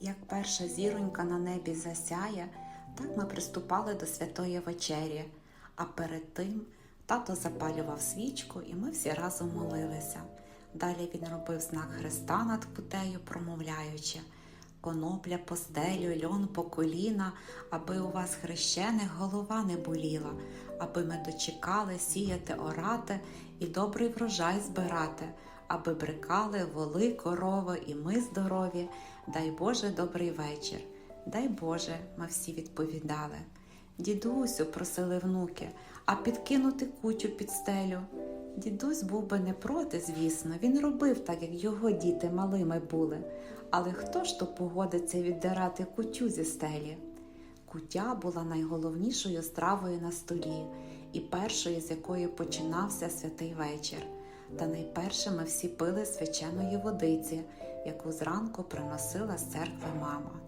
Як перша зіронька на небі засяє, так ми приступали до святої вечері. А перед тим тато запалював свічку, і ми всі разом молилися. Далі він робив знак Христа над путею, промовляючи конопля по стелю, льон по коліна, аби у вас хрещених голова не боліла, аби ми дочекали сіяти, орати і добрий врожай збирати, аби брикали воли, корови, і ми здорові. Дай Боже добрий вечір. Дай Боже, ми всі відповідали. Дідусю, просили внуки, а підкинути кучу під стелю. Дідусь був би не проти, звісно, він робив так, як його діти малими були. Але хто ж то погодиться віддирати кутю зі стелі? Кутя була найголовнішою стравою на столі і першою, з якої починався святий вечір. Та найперше ми всі пили свяченої водиці, яку зранку приносила з церкви мама.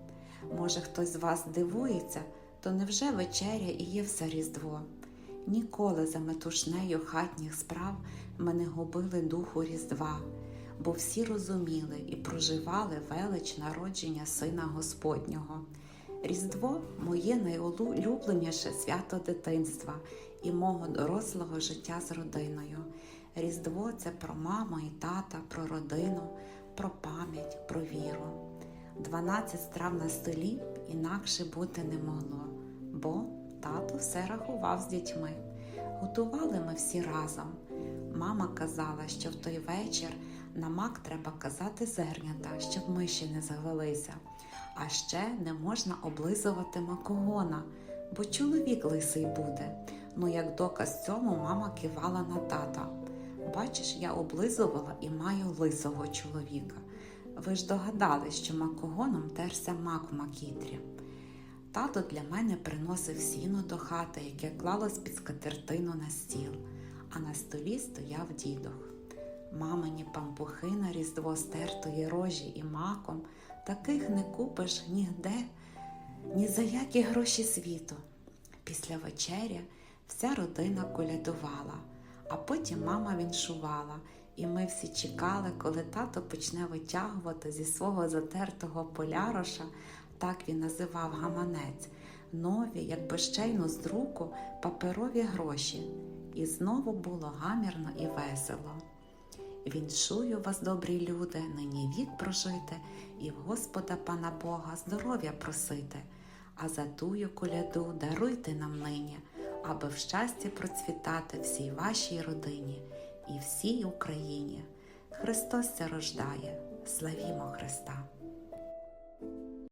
Може, хтось з вас дивується, то невже вечеря і є все Різдво? Ніколи за метушнею хатніх справ ми не губили духу Різдва, бо всі розуміли і проживали велич народження Сина Господнього. Різдво моє найулюбленіше свято дитинства і мого дорослого життя з родиною. Різдво це про маму і тата, про родину, про пам'ять, про віру. Дванадцять страв на столі інакше бути не могло, бо тато все рахував з дітьми. Готували ми всі разом. Мама казала, що в той вечір на мак треба казати зернята, щоб миші не завелися. А ще не можна облизувати макогона, бо чоловік лисий буде. Ну, як доказ цьому, мама кивала на тата. Бачиш, я облизувала і маю лисого чоловіка. Ви ж догадались, що макогоном терся мак в макітрі. Тато для мене приносив сіно до хати, яке клалось під скатертину на стіл, а на столі стояв дідух. Мамині пампухи на різдво стертої рожі і маком, таких не купиш нігде, ні за які гроші світу. Після вечері вся родина колядувала, а потім мама віншувала, і ми всі чекали, коли тато почне витягувати зі свого затертого поляроша, так він називав гаманець, нові, як безчейно з друку, паперові гроші. І знову було гамірно і весело. Віншую вас, добрі люди, нині вік прожити, і в Господа пана Бога здоров'я просити, а за тую коляду даруйте нам нині, аби в щасті процвітати всій вашій родині і всій Україні. Христос рождає, славімо Христа!